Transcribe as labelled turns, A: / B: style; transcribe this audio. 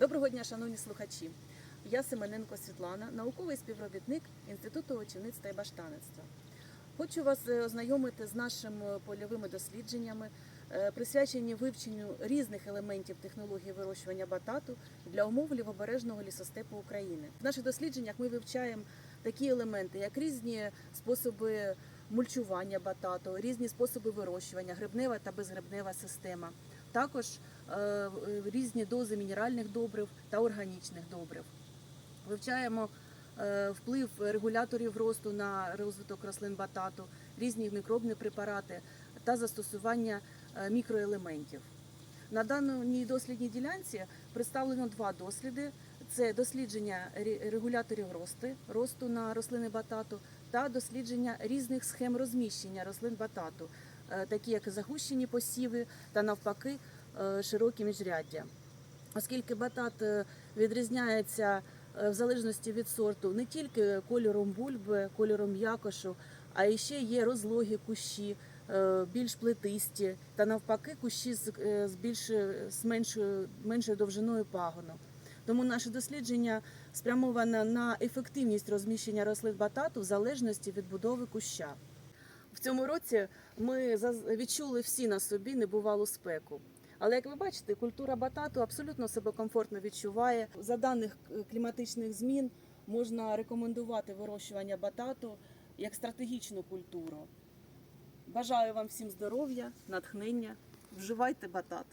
A: Доброго дня, шановні слухачі. Я Семененко Світлана, науковий співробітник Інституту очівництва і баштаництва. Хочу вас е, ознайомити з нашими польовими дослідженнями, е, присвячені вивченню різних елементів технології вирощування батату для умов лівобережного лісостепу України. В наших дослідженнях ми вивчаємо такі елементи, як різні способи мульчування батату, різні способи вирощування, грибнева та безгрибнева система. Також е, різні дози мінеральних добрив та органічних добрив. Вивчаємо е, вплив регуляторів росту на розвиток рослин батату, різні мікробні препарати та застосування е, мікроелементів. На даній дослідній ділянці представлено два досліди: це дослідження ре- регуляторів росту, росту на рослини батату та дослідження різних схем розміщення рослин батату, е, такі як загущені посіви та навпаки е, широкі міжряддя. Оскільки батат е, відрізняється в залежності від сорту не тільки кольором бульби, кольором якошу, а і ще є розлогі кущі, більш плетисті, та навпаки кущі з більш з меншою, меншою довжиною пагону. Тому наше дослідження спрямоване на ефективність розміщення рослин батату в залежності від будови куща. В цьому році ми відчули всі на собі небувалу спеку. Але як ви бачите, культура батату абсолютно себе комфортно відчуває. За даних е, кліматичних змін можна рекомендувати вирощування батату як стратегічну культуру. Бажаю вам всім здоров'я, натхнення. Вживайте батат.